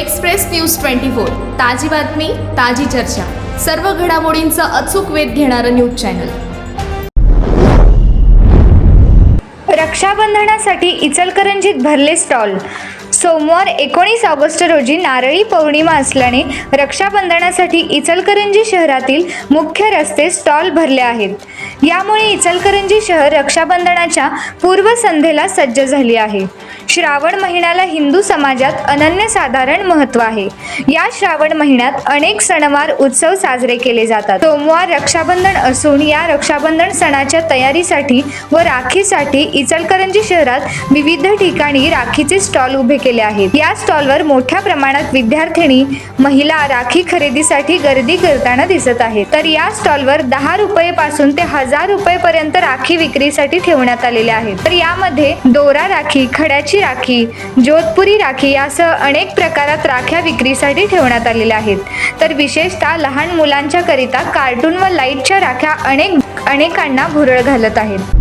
Express news twenty four. ताजी बातमी ताजी चर्चा. सर्व घडामोडींचा अचूक वेध घेणारं न्यूज चॅनल. रक्षाबंधनासाठी इचलकरंजीत भरले स्टॉल. सोमवार एकोणीस ऑगस्ट रोजी नारळी पौर्णिमा असल्याने रक्षाबंधनासाठी इचलकरंजी शहरातील मुख्य रस्ते स्टॉल भरले आहेत. यामुळे इचलकरंजी शहर रक्षाबंधनाच्या पूर्वसंध्येला सज्ज झाली आहे. श्रावण महिन्याला हिंदू समाजात अनन्यसाधारण महत्त्व आहे. या श्रावण महिन्यात अनेक सणवार उत्सव साजरे केले जातात. सोमवार रक्षाबंधन असून या रक्षाबंधन सणाच्या तयारीसाठी व राखीसाठी इचलकरंजी शहरात विविध ठिकाणी राखीचे स्टॉल उभे केले आहेत. या स्टॉलवर मोठ्या प्रमाणात विद्यार्थिनी महिला राखी खरेदीसाठी गर्दी करताना दिसत आहेत. तर या स्टॉलवर दहा रुपये पासून ते हजार रुपये पर्यंत राखी विक्रीसाठी ठेवण्यात आलेले आहेत. तर यामध्ये दोरा राखी खड्याची राखी जोधपुरी राखी यासह अनेक प्रकारात राख्या विक्रीसाठी ठेवण्यात आलेल्या आहेत. तर विशेषतः लहान मुलांच्या करिता कार्टून व लाईटच्या राख्या अनेक अनेकांना भुरळ घालत आहेत.